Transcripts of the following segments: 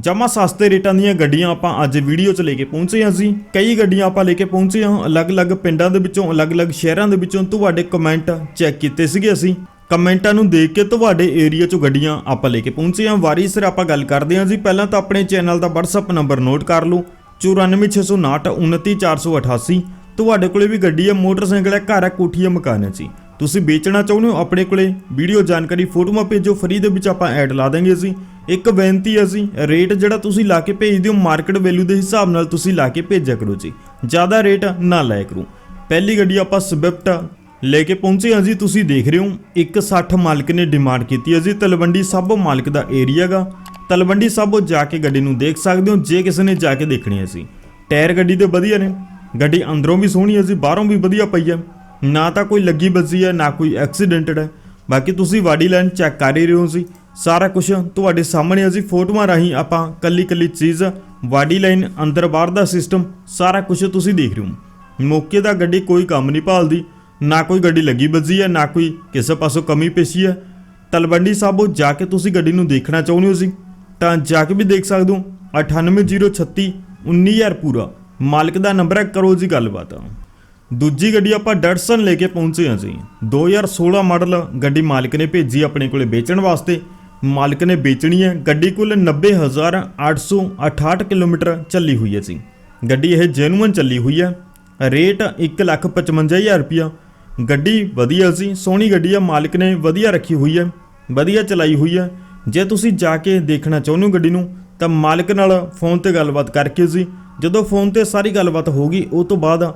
ਜਮਾ ਸਸਤੇ ਰੇਟਾਂ ਦੀਆਂ ਗੱਡੀਆਂ ਆਪਾਂ ਅੱਜ ਵੀਡੀਓ 'ਚ ਲੈ ਕੇ ਪਹੁੰਚੇ ਹਾਂ ਜੀ। ਕਈ ਗੱਡੀਆਂ ਆਪਾਂ ਲੈ ਕੇ ਪਹੁੰਚੇ ਹਾਂ। ਅਲੱਗ-ਅਲੱਗ ਪਿੰਡਾਂ ਦੇ ਵਿੱਚੋਂ, ਅਲੱਗ-ਅਲੱਗ ਸ਼ਹਿਰਾਂ ਦੇ ਵਿੱਚੋਂ ਤੁਹਾਡੇ ਕਮੈਂਟ ਚੈੱਕ ਕੀਤੇ ਸੀਗੇ ਅਸੀਂ। ਕਮੈਂਟਾਂ ਨੂੰ ਦੇਖ ਕੇ ਤੁਹਾਡੇ ਏਰੀਆ 'ਚੋਂ ਗੱਡੀਆਂ ਆਪਾਂ ਲੈ ਕੇ ਪਹੁੰਚੇ ਹਾਂ। ਵਾਰੀ ਸਿਰ ਆਪਾਂ ਗੱਲ ਕਰਦੇ ਹਾਂ ਜੀ। ਪਹਿਲਾਂ ਤਾਂ ਆਪਣੇ ਚੈਨਲ ਦਾ WhatsApp ਨੰਬਰ ਨੋਟ ਕਰ ਲਓ। 94659 29488 ਤੁਹਾਡੇ ਕੋਲੇ ਵੀ ਗੱਡੀ ਹੈ, ਮੋਟਰਸਾਈਕਲ ਹੈ, ਘਰ ਹੈ, ਕੋਠੀ ਹੈ, ਮਕਾਨ ਹੈ ਜੀ। ਤੁਸੀਂ ਵੇਚਣਾ ਚਾਹੁੰਦੇ ਹੋ ਆਪਣੇ ਕੋਲੇ, ਵੀਡੀਓ ਜਾਣਕਾਰੀ ਫੋਟੋਆਂ ਭੇਜੋ, ਫਰੀ ਦੇ ਵਿੱਚ ਆਪਾਂ ਐਡ ਲਾ ਦਾਂਗੇ ਅਸੀਂ। ਇੱਕ ਬੇਨਤੀ ਹੈ ਜੀ ਰੇਟ ਜਿਹੜਾ ਤੁਸੀਂ ਲਾ ਕੇ ਭੇਜ ਦਿਓ, ਮਾਰਕੀਟ ਵੈਲਿਊ ਦੇ ਹਿਸਾਬ ਨਾਲ ਤੁਸੀਂ ਲਾ ਕੇ ਭੇਜਿਆ ਕਰੋ ਜੀ। ਜ਼ਿਆਦਾ ਰੇਟ ਨਾ ਲਾਇਆ ਕਰੋ। ਪਹਿਲੀ ਗੱਡੀ ਆਪਾਂ ਸਵਿਫਟ ਲੈ ਕੇ ਪਹੁੰਚੇ ਹਾਂ ਜੀ, ਤੁਸੀਂ ਦੇਖ ਰਹੇ ਹੋ 160 ਮਾਲਕ ਨੇ ਡਿਮਾਂਡ ਕੀਤੀ ਹੈ ਜੀ। ਤਲਵੰਡੀ ਸਭ ਮਾਲਕ ਦਾ ਏਰੀਆ ਗਾ ਤਲਵੰਡੀ ਸਭ ਜਾ ਕੇ ਗੱਡੀ ਨੂੰ ਦੇਖ ਸਕਦੇ ਹੋ, ਜੇ ਕਿਸੇ ਨੇ ਜਾ ਕੇ ਦੇਖਣੀ ਹੈ ਸੀ ਟਾਇਰ ਗੱਡੀ ਦੇ ਵਧੀਆ ਨੇ, ਗੱਡੀ ਅੰਦਰੋਂ ਵੀ ਸੋਹਣੀ ਹੈ ਜੀ, ਬਾਹਰੋਂ ਵੀ ਵਧੀਆ ਪਈ ਹੈ। ਨਾ ਤਾਂ ਕੋਈ ਲੱਗੀ ਬੱਜੀ ਹੈ, ਨਾ ਕੋਈ ਐਕਸੀਡੈਂਟਡ ਹੈ। ਬਾਕੀ ਤੁਸੀਂ ਵਾਡੀ ਲਾਈਨ ਚੈੱਕ ਕਰ ਹੀ ਰਹੇ ਹੋ ਸੀ ਸਾਰਾ ਕੁਝ ਤੁਹਾਡੇ ਸਾਹਮਣੇ ਅਸੀਂ ਫੋਟੋਆਂ ਰਾਹੀਂ ਆਪਾਂ ਕੱਲੀ ਕੱਲੀ ਚੀਜ਼ ਵਾਡੀ ਲਾਈਨ, ਅੰਦਰ ਬਾਹਰ ਦਾ ਸਿਸਟਮ ਸਾਰਾ ਕੁਝ ਤੁਸੀਂ ਦੇਖ ਰਹੇ ਹੋ। ਮੌਕੇ ਦਾ ਗੱਡੀ ਕੋਈ ਕੰਮ ਨਹੀਂ ਭਾਲਦੀ। ਨਾ ਕੋਈ ਗੱਡੀ ਲੱਗੀ ਬੱਜੀ ਹੈ, ਨਾ ਕੋਈ ਕਿਸੇ ਪਾਸੋਂ ਕਮੀ ਪੇਸ਼ੀ ਹੈ। ਤਲਵੰਡੀ ਸਾਬੋ ਜਾ ਕੇ ਤੁਸੀਂ ਗੱਡੀ ਨੂੰ ਦੇਖਣਾ ਚਾਹੁੰਦੇ ਹੋ ਸੀ ਤਾਂ ਜਾ ਕੇ ਵੀ ਦੇਖ ਸਕਦੇ ਹੋ। 98036 19000 ਪੂਰਾ। ਮਾਲਕ ਦਾ ਨੰਬਰ ਹੈ, ਕਰੋ ਜੀ ਗੱਲਬਾਤ। ਦੂਜੀ ਗੱਡੀ ਆਪਾਂ ਡਟਸਨ ਲੈ ਕੇ ਪਹੁੰਚੇ ਹਾਂ ਜੀ। 2016 ਮਾਡਲ ਗੱਡੀ ਮਾਲਕ ਨੇ ਭੇਜੀ ਆਪਣੇ ਕੋਲੇ ਵੇਚਣ ਵਾਸਤੇ। ਮਾਲਕ ਨੇ ਵੇਚਣੀ ਹੈ, ਗੱਡੀ ਕੁੱਲ 90868 ਕਿਲੋਮੀਟਰ ਚੱਲੀ ਹੋਈ ਹੈ ਜੀ। ਗੱਡੀ ਇਹ ਜੈਨੂਅਨ ਚੱਲੀ ਹੋਈ ਹੈ। ਰੇਟ 155000 ਰੁਪਿਆ ਗੱਡੀ ਵਧੀਆ ਸੀ ਸੋਹਣੀ ਗੱਡੀ ਆ ਮਾਲਕ ਨੇ ਵਧੀਆ ਰੱਖੀ ਹੋਈ ਹੈ, ਵਧੀਆ ਚਲਾਈ ਹੋਈ ਹੈ। ਜੇ ਤੁਸੀਂ ਜਾ ਕੇ ਦੇਖਣਾ ਚਾਹੁੰਦੇ ਹੋ ਗੱਡੀ ਨੂੰ, ਤਾਂ ਮਾਲਕ ਨਾਲ ਫੋਨ ਤੇ ਗੱਲਬਾਤ ਕਰਕੇ ਜੀ। ਜਦੋਂ ਫੋਨ ਤੇ ਸਾਰੀ ਗੱਲਬਾਤ ਹੋ ਗਈ, ਉਹ ਤੋਂ ਬਾਅਦ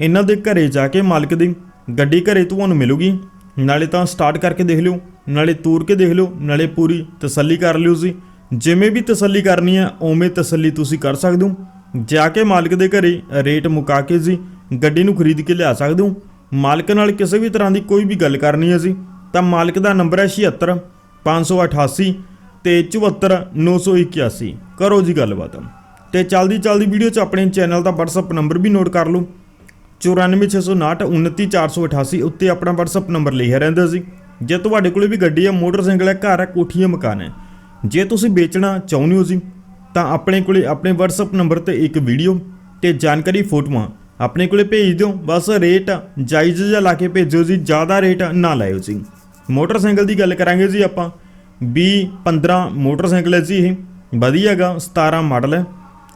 ਇਹਨਾਂ ਦੇ ਘਰੇ ਜਾ ਕੇ ਮਾਲਕ ਦੀ ਗੱਡੀ ਘਰੇ ਤੁਹਾਨੂੰ ਮਿਲੂਗੀ। ਨਾਲੇ ਤਾਂ ਸਟਾਰਟ ਕਰਕੇ ਦੇਖ ਲਿਓ। ਨਾਲੇ ਤੂਰ ਕੇ ਦੇਖ ਲਿਓ। ਨਾਲੇ ਪੂਰੀ ਤਸੱਲੀ ਕਰ ਲਿਓ ਜੀ। ਜਿਵੇਂ ਵੀ ਤਸੱਲੀ ਕਰਨੀ ਹੈ, ਉਵੇਂ ਤਸੱਲੀ ਤੁਸੀਂ ਕਰ ਸਕਦੇ ਹੋ। ਜਾ ਕੇ ਮਾਲਕ ਦੇ ਘਰੇ ਰੇਟ ਮੁਕਾ ਕੇ ਜੀ ਗੱਡੀ ਨੂੰ ਖਰੀਦ ਕੇ ਲਿਆ ਸਕਦੇ ਹੋ। ਮਾਲਕ ਨਾਲ ਕਿਸੇ ਵੀ ਤਰ੍ਹਾਂ ਦੀ ਕੋਈ ਵੀ ਗੱਲ ਕਰਨੀ ਹੈ ਜੀ, ਤਾਂ ਮਾਲਕ ਦਾ ਨੰਬਰ ਹੈ 76 588 ਤੇ 74 981 ਕਰੋ ਜੀ ਗੱਲਬਾਤ। ਤੇ ਚਲਦੀ ਚਲਦੀ ਵੀਡੀਓ 'ਚ ਆਪਣੇ ਚੈਨਲ ਦਾ WhatsApp ਨੰਬਰ ਵੀ ਨੋਟ ਕਰ ਲਓ। 94659 29488 ਉੱਤੇ ਆਪਣਾ WhatsApp ਨੰਬਰ ਲਿਖਿਆ ਰਹਿੰਦਾ ਸੀ। ਜੇ ਤੁਹਾਡੇ ਕੋਲ ਵੀ ਗੱਡੀ ਹੈ ਮੋਟਰਸਾਈਕਲ ਹੈ ਘਰ ਹੈ ਕੋਠੀ ਹੈ ਮਕਾਨ ਹੈ ਜੇ ਤੁਸੀਂ ਵੇਚਣਾ ਚਾਹੁੰਦੇ ਹੋ ਜੀ, ਤਾਂ ਆਪਣੇ ਕੋਲੇ ਆਪਣੇ WhatsApp ਨੰਬਰ ਤੇ ਇੱਕ ਵੀਡੀਓ ਤੇ ਜਾਣਕਾਰੀ ਫੋਟੋਆਂ ਆਪਣੇ ਕੋਲੇ ਭੇਜ ਦਿਓ। ਬਸ ਰੇਟ ਜਾਇਜ਼ ਜਿਹਾ ਲਾ ਕੇ ਭੇਜੋ ਜੀ, ਜ਼ਿਆਦਾ ਰੇਟ ਨਾ ਲਾਇਓ ਜੀ। ਮੋਟਰਸਾਈਕਲ ਦੀ ਗੱਲ ਕਰਾਂਗੇ ਜੀ ਆਪਾਂ। 20 15 ਮੋਟਰਸਾਈਕਲ ਹੈ ਜੀ ਇਹ। ਵਧੀਆ ਗਾ 17 ਮਾਡਲ ਹੈ।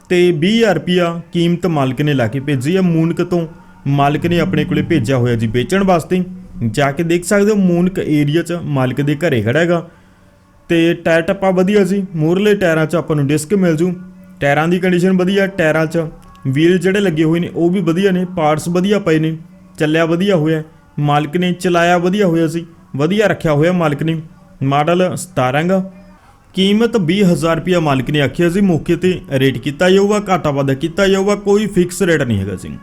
ਤੇ 20000 ਰੁਪਿਆ ਕੀਮਤ ਮਾਲਕ ਨੇ ਲਾ ਕੇ ਭੇਜੀ ਹੈ ਮੂਨਕ ਤੋਂ ਮਾਲਕ ਨੇ ਆਪਣੇ ਕੋਲੇ ਭੇਜਿਆ ਹੋਇਆ ਜੀ ਵੇਚਣ ਵਾਸਤੇ। ਜਾ ਕੇ ਦੇਖ ਸਕਦੇ ਹੋ, ਮੂਨਕ ਏਰੀਆ 'ਚ ਮਾਲਕ ਦੇ ਘਰੇ ਖੜਾ ਹੈਗਾ। ਤੇ ਟਾਇਰ ਟੱਪਾ ਵਧੀਆ ਸੀ ਮੂਰਲੇ ਟਾਇਰਾਂ 'ਚ ਆਪਾਂ ਨੂੰ ਡਿਸਕ ਮਿਲ ਜੂ। ਟਾਇਰਾਂ ਦੀ ਕੰਡੀਸ਼ਨ ਵਧੀਆ, ਟਾਇਰਾਂ 'ਚ ਵੀਲ ਜਿਹੜੇ ਲੱਗੇ ਹੋਏ ਨੇ, ਉਹ ਵੀ ਵਧੀਆ ਨੇ ਪਾਰਟਸ ਵਧੀਆ ਪਏ ਨੇ, ਚੱਲਿਆ ਵਧੀਆ ਹੋਇਆ। ਮਾਲਕ ਨੇ ਚਲਾਇਆ ਵਧੀਆ ਹੋਇਆ ਸੀ, ਵਧੀਆ ਰੱਖਿਆ ਹੋਇਆ ਮਾਲਕ ਨੇ। ਮਾਡਲ 17 ਗਾ। ਕੀਮਤ 20000 ਰੁਪਿਆ ਮਾਲਕ ਨੇ ਆਖਿਆ ਸੀ, ਮੌਕੇ ਤੇ ਰੇਟ ਕੀਤਾ ਜਾਊਗਾ, ਘਾਟਾ ਵਾਧਾ ਕੀਤਾ ਜਾਊਗਾ, ਕੋਈ ਫਿਕਸ ਰੇਟ ਨਹੀਂ ਹੈਗਾ ਸੀ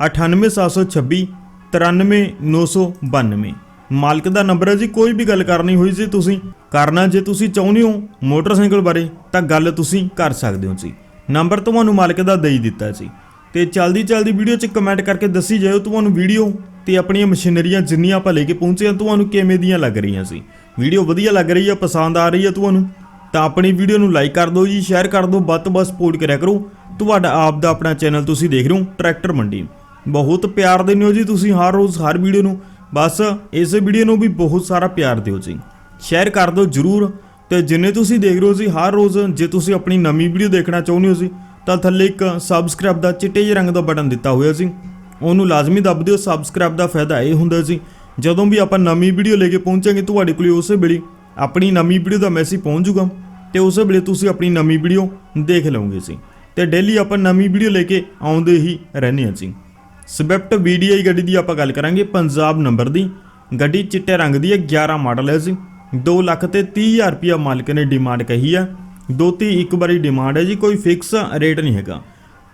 98726 93992 ਮਾਲਕ ਦਾ ਨੰਬਰ ਹੈ ਜੀ, ਕੋਈ ਵੀ ਗੱਲ ਕਰਨੀ ਹੋਈ ਜੀ ਤੁਸੀਂ। ਕਰਨਾ ਜੇ ਤੁਸੀਂ ਚਾਹੁੰਦੇ ਹੋ ਮੋਟਰਸਾਈਕਲ ਬਾਰੇ, ਤਾਂ ਗੱਲ ਤੁਸੀਂ ਕਰ ਸਕਦੇ ਹੋ ਜੀ। ਨੰਬਰ ਤੁਹਾਨੂੰ ਮਾਲਕ ਦਾ ਦੇਈ ਦਿੱਤਾ ਜੀ। ਤੇ ਚਲਦੀ ਚਲਦੀ ਵੀਡੀਓ 'ਚ ਕਮੈਂਟ ਕਰਕੇ ਦੱਸੀ ਜਾਇਓ ਤੁਹਾਨੂੰ ਵੀਡੀਓ ਤੇ ਆਪਣੀਆਂ ਮਸ਼ੀਨਰੀਆਂ ਜਿੰਨੀਆਂ ਆਪਾਂ ਲੈ ਕੇ ਪਹੁੰਚੇ ਹਾਂ, ਤੁਹਾਨੂੰ ਕਿਵੇਂ ਦੀਆਂ ਲੱਗ ਰਹੀਆਂ ਸੀ। ਵੀਡੀਓ ਵਧੀਆ ਲੱਗ ਰਹੀ ਹੈ, ਪਸੰਦ ਆ ਰਹੀ ਹੈ ਤੁਹਾਨੂੰ, ਤਾਂ ਆਪਣੀ ਵੀਡੀਓ ਨੂੰ ਲਾਈਕ ਕਰ ਦਿਓ ਜੀ ਸ਼ੇਅਰ ਕਰ ਦਿਓ, ਵੱਧ ਤੋਂ ਵੱਧ ਸਪੋਰਟ ਕਰਿਆ ਕਰੋ। ਤੁਹਾਡਾ ਆਪ ਦਾ ਆਪਣਾ ਚੈਨਲ ਤੁਸੀਂ ਦੇਖ ਰਹੇ ਹੋ ਟਰੈਕਟਰ ਮੰਡੀ ਬਹੁਤ ਪਿਆਰ ਦਿੰਦੇ ਹੋ ਜੀ ਤੁਸੀਂ ਹਰ ਰੋਜ਼ ਹਰ ਵੀਡੀਓ ਨੂੰ। ਬਸ ਇਸ ਵੀਡੀਓ ਨੂੰ ਵੀ ਬਹੁਤ ਸਾਰਾ ਪਿਆਰ ਦਿਓ ਜੀ। ਸ਼ੇਅਰ ਕਰ ਦਿਓ ਜਰੂਰ ਤੇ ਜਿੰਨੇ ਤੁਸੀਂ ਦੇਖ ਰਹੇ ਹੋ ਜੀ ਹਰ ਰੋਜ਼ ਜੇ ਤੁਸੀਂ ਆਪਣੀ ਨਵੀਂ ਵੀਡੀਓ ਦੇਖਣਾ ਚਾਹੁੰਦੇ ਹੋ ਜੀ, ਤਾਂ ਥੱਲੇ ਇੱਕ ਸਬਸਕ੍ਰਾਈਬ ਦਾ ਚਿੱਟੇ ਜਿਹੇ ਰੰਗ ਦਾ ਬਟਨ ਦਿੱਤਾ ਹੋਇਆ ਸੀ ਉਹਨੂੰ ਲਾਜ਼ਮੀ ਦੱਬ ਦਿਓ ਸਬਸਕ੍ਰਾਈਬ ਦਾ ਫਾਇਦਾ ਇਹ ਹੁੰਦਾ ਜੀ। ਜਦੋਂ ਵੀ ਆਪਾਂ ਨਵੀਂ ਵੀਡੀਓ ਲੈ ਕੇ ਪਹੁੰਚਾਂਗੇ ਤੁਹਾਡੇ ਕੋਲ ਉਸੇ ਵੇਲੇ ਆਪਣੀ ਨਵੀਂ ਵੀਡੀਓ ਦਾ ਮੈਸੇਜ ਪਹੁੰਚ ਜਾਊਗਾ ਤੇ ਉਸੇ ਵੇਲੇ ਤੁਸੀਂ ਆਪਣੀ ਨਵੀਂ ਵੀਡੀਓ ਦੇਖ ਲਓਗੇ ਜੀ। ਤੇ ਡੇਲੀ ਆਪਾਂ ਨਵੀਂ ਵੀਡੀਓ ਲੈ ਕੇ ਆਉਂਦੇ ਹੀ ਰਹਿੰਦੇ ਹਾਂ ਜੀ। ਸਵਿਫਟ VDI ਗੱਡੀ ਦੀ ਆਪਾਂ ਗੱਲ ਕਰਾਂਗੇ ਪੰਜਾਬ ਨੰਬਰ ਦੀ। ਗੱਡੀ ਚਿੱਟੇ ਰੰਗ ਦੀ ਹੈ 11 ਮਾਡਲ ਹੈ ਜੀ। 2 ਲੱਖ ਤੇ 30000 ਰੁਪਿਆ ਮਾਲਕ ਨੇ ਡਿਮਾਂਡ ਕਹੀ ਹੈ। ਦੋ ਤੀ ਇੱਕ ਵਾਰੀ ਡਿਮਾਂਡ ਹੈ ਜੀ, ਕੋਈ ਫਿਕਸ ਰੇਟ ਨਹੀਂ ਹੈਗਾ।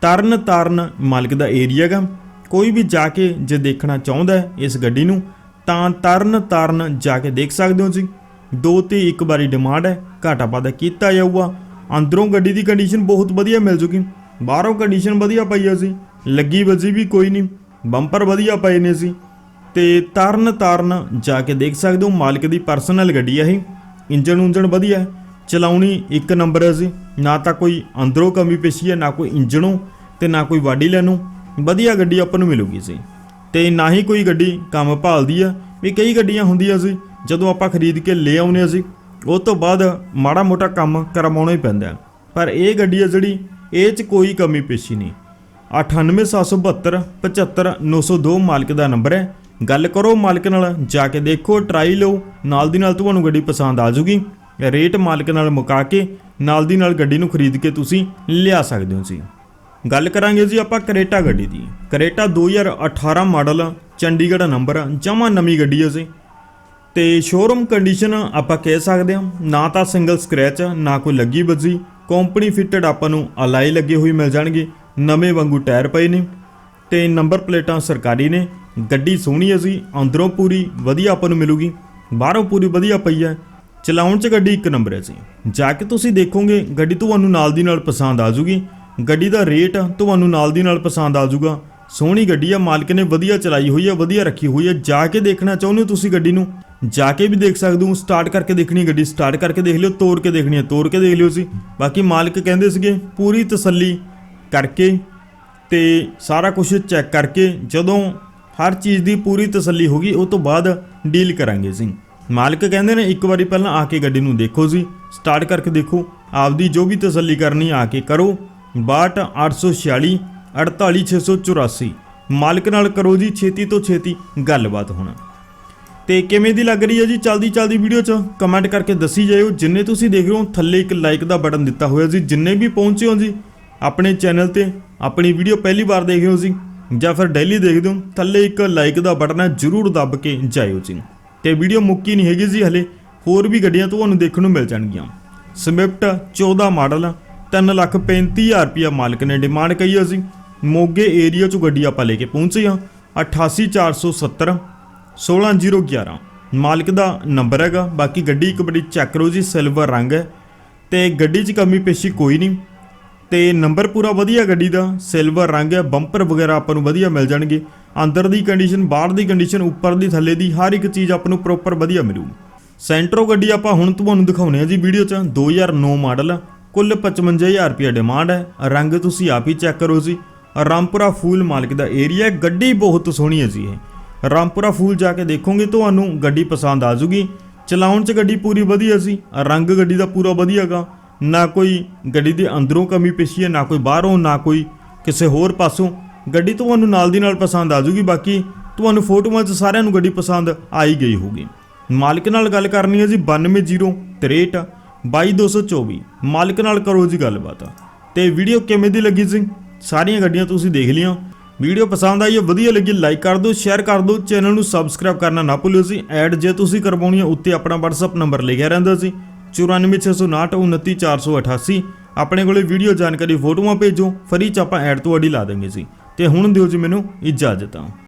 ਤਰਨ ਤਾਰਨ ਮਾਲਕ ਦਾ ਏਰੀਆ ਹੈਗਾ। ਕੋਈ ਵੀ ਜਾ ਕੇ ਜੇ ਦੇਖਣਾ ਚਾਹੁੰਦਾ ਇਸ ਗੱਡੀ ਨੂੰ, ਤਾਂ ਤਰਨ ਤਾਰਨ ਜਾ ਕੇ ਦੇਖ ਸਕਦੇ ਹੋ ਜੀ। ਦੋ ਤੇ ਇੱਕ ਵਾਰੀ ਡਿਮਾਂਡ ਹੈ, ਘਾਟਾ ਵਾਧਾ ਕੀਤਾ ਜਾਊਗਾ। ਅੰਦਰੋਂ ਗੱਡੀ ਦੀ ਕੰਡੀਸ਼ਨ ਬਹੁਤ ਵਧੀਆ ਮਿਲ ਜੂਗੀ। ਬਾਹਰੋਂ ਕੰਡੀਸ਼ਨ ਵਧੀਆ ਪਈ ਆ ਸੀ ਲੱਗੀ ਵਜ਼ੀ ਵੀ ਕੋਈ ਨਹੀਂ, ਬੰਪਰ ਵਧੀਆ ਪਏ ਨੇ ਸੀ। ਤੇ ਤਰਨ ਤਾਰਨ ਜਾ ਕੇ ਦੇਖ ਸਕਦੇ ਹੋ, ਮਾਲਕ ਦੀ ਪਰਸਨਲ ਗੱਡੀ ਆ ਇਹ। ਇੰਜਨ ਉਂਜਨ ਵਧੀਆ ਹੈ, ਚਲਾਉਣੀ ਇੱਕ ਨੰਬਰ ਹੈ ਜੀ। ਨਾ ਤਾਂ ਕੋਈ ਅੰਦਰੋਂ ਕਮੀ ਪੇਸ਼ੀ ਹੈ ਨਾ ਕੋਈ ਇੰਜਣੋਂ ਤੇ ਨਾ ਕੋਈ ਵਾਡੀ ਲੈਣੋਂ। ਵਧੀਆ ਗੱਡੀ ਆਪਾਂ ਨੂੰ ਮਿਲੂਗੀ ਸੀ ਤੇ ਨਾ ਹੀ ਕੋਈ ਗੱਡੀ ਕੰਮ ਭਾਲਦੀ ਆ, ਵੀ ਕਈ ਗੱਡੀਆਂ ਹੁੰਦੀਆਂ ਸੀ, ਜਦੋਂ ਆਪਾਂ ਖਰੀਦ ਕੇ ਲੈ ਆਉਨੇ ਆ ਸੀ ਉਹ ਤੋਂ ਬਾਅਦ ਮਾੜਾ ਮੋਟਾ ਕੰਮ ਕਰਵਾਉਣਾ ਹੀ ਪੈਂਦਾ। ਪਰ ਇਹ ਗੱਡੀ ਆ ਜਿਹੜੀ, ਇਹ 'ਚ ਕੋਈ ਕਮੀ ਪੇਸ਼ੀ ਨਹੀਂ। 98772 75902 ਮਾਲਕ ਦਾ ਨੰਬਰ ਹੈ। ਗੱਲ ਕਰੋ ਮਾਲਕ ਨਾਲ, ਜਾ ਕੇ ਦੇਖੋ ਟਰਾਈ ਲਓ। ਨਾਲ ਦੀ ਨਾਲ ਤੁਹਾਨੂੰ ਗੱਡੀ ਪਸੰਦ ਆ ਜਾਊਗੀ ਰੇਟ ਮਾਲਕ ਨਾਲ ਮੁਕਾ ਕੇ, ਨਾਲ ਦੀ ਨਾਲ ਗੱਡੀ ਨੂੰ ਖਰੀਦ ਕੇ ਤੁਸੀਂ ਲਿਆ ਸਕਦੇ ਹੋ ਜੀ। ਗੱਲ ਕਰਾਂਗੇ ਜੀ ਆਪਾਂ ਕਰੇਟਾ ਗੱਡੀ ਦੀ। ਕਰੇਟਾ 2018 ਮਾਡਲ, ਚੰਡੀਗੜ੍ਹ ਨੰਬਰ, ਜਮਾ ਨਵੀਂ ਗੱਡੀ ਹੈ ਜੀ। ਤੇ ਸ਼ੋਰੂਮ ਕੰਡੀਸ਼ਨ ਆਪਾਂ ਕਹਿ ਸਕਦੇ ਹਾਂ, ਨਾ ਤਾਂ ਸਿੰਗਲ ਸਕ੍ਰੈਚ ਨਾ ਕੋਈ ਲੱਗੀ ਵੱਜੀ ਕੰਪਨੀ ਫਿਟਡ ਆਪਾਂ ਨੂੰ ਅਲਾਈ ਲੱਗੇ ਹੋਈ ਮਿਲ ਜਾਣਗੇ। ਨਵੇਂ ਵਾਂਗੂ ਟਾਇਰ ਪਏ ਨੇ ਤੇ ਨੰਬਰ ਪਲੇਟਾਂ ਸਰਕਾਰੀ ਨੇ। ਗੱਡੀ ਸੋਹਣੀ ਹੈ ਜੀ, ਅੰਦਰੋਂ ਪੂਰੀ ਵਧੀਆ ਆਪਾਂ ਨੂੰ ਮਿਲੂਗੀ, ਬਾਹਰੋਂ ਪੂਰੀ ਵਧੀਆ ਪਈ ਹੈ ਚਲਾਉਣ 'ਚ ਗੱਡੀ ਇੱਕ ਨੰਬਰ ਹੈ ਜੀ। ਜਾ ਕੇ ਤੁਸੀਂ ਦੇਖੋਗੇ, ਗੱਡੀ ਤੁਹਾਨੂੰ ਨਾਲ ਦੀ ਨਾਲ ਪਸੰਦ ਆ ਜੂਗੀ। ਗੱਡੀ ਦਾ ਰੇਟ ਤੁਹਾਨੂੰ ਨਾਲ ਦੀ ਨਾਲ ਪਸੰਦ ਆ ਜੂਗਾ। ਸੋਹਣੀ ਗੱਡੀ ਆ, ਮਾਲਕ ਨੇ ਵਧੀਆ ਚਲਾਈ ਹੋਈ ਹੈ ਵਧੀਆ ਰੱਖੀ ਹੋਈ ਹੈ ਜਾ ਕੇ ਦੇਖਣਾ ਚਾਹੁੰਦੇ ਹੋ ਤੁਸੀਂ ਗੱਡੀ ਨੂੰ? ਜਾ ਕੇ ਵੀ ਦੇਖ ਸਕਦੇ ਹੋ ਸਟਾਰਟ ਕਰਕੇ ਦੇਖਣੀ ਗੱਡੀ ਸਟਾਰਟ ਕਰਕੇ ਦੇਖ ਲਿਓ ਤੋੜ ਕੇ ਦੇਖਣੀ ਹੈ ਤੋੜ ਕੇ ਦੇਖ ਲਿਓ ਸੀ ਬਾਕੀ ਮਾਲਕ ਕਹਿੰਦੇ ਸੀਗੇ, ਪੂਰੀ ਤਸੱਲੀ ਕਰਕੇ ਤੇ ਸਾਰਾ ਕੁਝ ਚੈੱਕ ਕਰਕੇ ਜਦੋਂ ਹਰ ਚੀਜ਼ ਦੀ ਪੂਰੀ ਤਸੱਲੀ ਹੋ ਗਈ, ਉਹ ਤੋਂ ਬਾਅਦ ਡੀਲ ਕਰਾਂਗੇ ਅਸੀਂ। ਮਾਲਕ ਕਹਿੰਦੇ ਨੇ, ਇੱਕ ਵਾਰੀ ਪਹਿਲਾਂ ਆ ਕੇ ਗੱਡੀ ਨੂੰ ਦੇਖੋ ਜੀ। ਸਟਾਰਟ ਕਰਕੇ ਦੇਖੋ। ਆਪਦੀ ਜੋ ਵੀ ਤਸੱਲੀ ਕਰਨੀ ਆ ਕੇ ਕਰੋ। 62 846 48684 ਮਾਲਕ ਨਾਲ ਕਰੋ ਜੀ ਛੇਤੀ ਤੋਂ ਛੇਤੀ ਗੱਲਬਾਤ ਹੋਣਾ। ਤੇ ਕਿਵੇਂ ਦੀ ਲੱਗ ਰਹੀ ਹੈ ਜੀ ਚਲਦੀ ਚਲਦੀ ਵੀਡੀਓ 'ਚ? ਕਮੈਂਟ ਕਰਕੇ ਦੱਸੀ ਜਾਇਓ। ਜਿੰਨੇ ਤੁਸੀਂ ਦੇਖ ਰਹੇ ਹੋ, ਥੱਲੇ ਇੱਕ ਲਾਈਕ ਦਾ ਬਟਨ ਦਿੱਤਾ ਹੋਇਆ ਜੀ। ਜਿੰਨੇ ਵੀ ਪਹੁੰਚੇ ਹੋ ਜੀ ਆਪਣੇ ਚੈਨਲ ਤੇ ਆਪਣੀ ਵੀਡੀਓ ਪਹਿਲੀ ਵਾਰ ਦੇਖ ਰਹੇ ਹੋ ਜੀ, ਜਾਂ ਫਿਰ ਡੇਲੀ ਦੇਖਦੇ ਹੋ, ਥੱਲੇ ਇੱਕ ਲਾਈਕ ਦਾ ਬਟਨ ਹੈ, ਜਰੂਰ ਦੱਬ ਕੇ ਜਾਇਓ ਜੀ। ਤੇ ਵੀਡੀਓ ਮੁੱਕੀ ਨਹੀਂ ਹੈਗੀ ਜੀ ਹਲੇ, ਹੋਰ ਵੀ ਗੱਡੀਆਂ ਤੁਹਾਨੂੰ ਦੇਖਣ ਨੂੰ ਮਿਲ ਜਾਣਗੀਆਂ। ਸਵਿਫਟ 14 ਮਾਡਲ 335000 ਰੁਪਿਆ ਮਾਲਕ ਨੇ ਡਿਮਾਂਡ ਕਹੀ ਹੈ ਜੀ। ਮੋਗੇ ਏਰੀਆ 'ਚੋਂ ਗੱਡੀ ਆਪਾਂ ਲੈ ਕੇ ਪਹੁੰਚੇ ਹਾਂ 88470 16011 ਮਾਲਕ ਦਾ ਨੰਬਰ ਹੈਗਾ, ਬਾਕੀ ਗੱਡੀ ਇੱਕ ਬੜੀ ਚੈੱਕ ਕਰੋ ਜੀ ਸਿਲਵਰ ਰੰਗ ਹੈ। ਤੇ ਗੱਡੀ 'ਚ ਕਮੀ ਪੇਸ਼ੀ ਕੋਈ ਨਹੀਂ। ਤੇ ਨੰਬਰ ਪੂਰਾ ਵਧੀਆ ਗੱਡੀ ਦਾ ਸਿਲਵਰ ਰੰਗ ਹੈ ਬੰਪਰ ਵਗੈਰਾ ਆਪਾਂ ਨੂੰ ਵਧੀਆ ਮਿਲ ਜਾਣਗੇ। ਅੰਦਰ ਦੀ ਕੰਡੀਸ਼ਨ ਬਾਹਰ ਦੀ ਕੰਡੀਸ਼ਨ ਉੱਪਰ ਦੀ, ਥੱਲੇ ਦੀ, ਹਰ ਇੱਕ ਚੀਜ਼ ਆਪਾਂ ਨੂੰ ਪ੍ਰੋਪਰ ਵਧੀਆ ਮਿਲੂ ਸੈਂਟਰੋ ਗੱਡੀ ਆਪਾਂ ਹੁਣ ਤੁਹਾਨੂੰ ਦਿਖਾਉਣੇ ਆ ਜੀ ਵੀਡੀਓ 'ਚ 2009 ਮਾਡਲ, ਕੁੱਲ 55000 ਰੁਪਏ ਡਿਮਾਂਡ ਹੈ। ਰੰਗ ਤੁਸੀਂ ਆਪ ਹੀ ਚੈੱਕ ਕਰੋ ਜੀ। ਰਾਮਪੁਰਾ ਫੂਲ ਮਾਲਕ ਦਾ ਏਰੀਆ ਗੱਡੀ ਬਹੁਤ ਸੋਹਣੀ ਹੈ ਜੀ ਇਹ। ਰਾਮਪੁਰਾ ਫੂਲ ਜਾ ਕੇ ਦੇਖੋਗੇ ਤੁਹਾਨੂੰ ਗੱਡੀ ਪਸੰਦ ਆ ਜੂਗੀ। ਚਲਾਉਣ 'ਚ ਗੱਡੀ ਪੂਰੀ ਵਧੀਆ ਸੀ ਰੰਗ ਗੱਡੀ ਦਾ ਪੂਰਾ ਵਧੀਆਗਾ ਨਾ ਕੋਈ ਗੱਡੀ ਦੇ ਅੰਦਰੋਂ ਕਮੀ ਪੇਸ਼ੀ ਹੈ, ਨਾ ਕੋਈ ਬਾਹਰੋਂ, ਨਾ ਕੋਈ ਕਿਸੇ ਹੋਰ ਪਾਸੋਂ। ਗੱਡੀ ਤੁਹਾਨੂੰ ਨਾਲ ਦੀ ਨਾਲ ਪਸੰਦ ਆ ਜੂਗੀ ਬਾਕੀ ਤੁਹਾਨੂੰ ਫੋਟੋਆਂ 'ਚ ਸਾਰਿਆਂ ਨੂੰ ਗੱਡੀ ਪਸੰਦ ਆਈ ਗਈ ਹੋਊਗੀ। ਮਾਲਕ ਨਾਲ ਗੱਲ ਕਰਨੀ ਹੈ ਜੀ 92063 22224 ਮਾਲਕ ਨਾਲ ਕਰੋ ਜੀ ਗੱਲਬਾਤ। ਤੇ ਵੀਡੀਓ ਕਿਵੇਂ ਦੀ ਲੱਗੀ ਸੀ ਸਾਰੀਆਂ ਗੱਡੀਆਂ ਤੁਸੀਂ ਦੇਖ ਲਈਆਂ। ਵੀਡੀਓ ਪਸੰਦ ਆਈ ਹੈ, ਵਧੀਆ ਲੱਗੀ, ਲਾਈਕ ਕਰ ਦਿਓ, ਸ਼ੇਅਰ ਕਰ ਦਿਓ, ਚੈਨਲ ਨੂੰ ਸਬਸਕ੍ਰਾਈਬ ਕਰਨਾ ਨਾ ਭੁੱਲਿਓ ਜੀ। ਐਡ ਜੇ ਤੁਸੀਂ ਕਰਵਾਉਣੀ ਹੈ, ਉੱਤੇ ਆਪਣਾ WhatsApp ਨੰਬਰ ਲਿਖਿਆ ਰਹਿੰਦਾ ਸੀ 9469 29488 ਆਪਣੇ ਕੋਲੇ ਵੀਡੀਓ ਜਾਣਕਾਰੀ ਫੋਟੋਆਂ ਭੇਜੋ, ਫਰੀ ਚ ਆਪਾਂ ਐਡ ਤੁਹਾਡੀ ਲਾ ਦਾਂਗੇ ਜੀ। ਤੇ ਹੁਣ ਦਿਓ ਜੀ ਮੈਨੂੰ ਇਜਾਜ਼ਤ ਆ।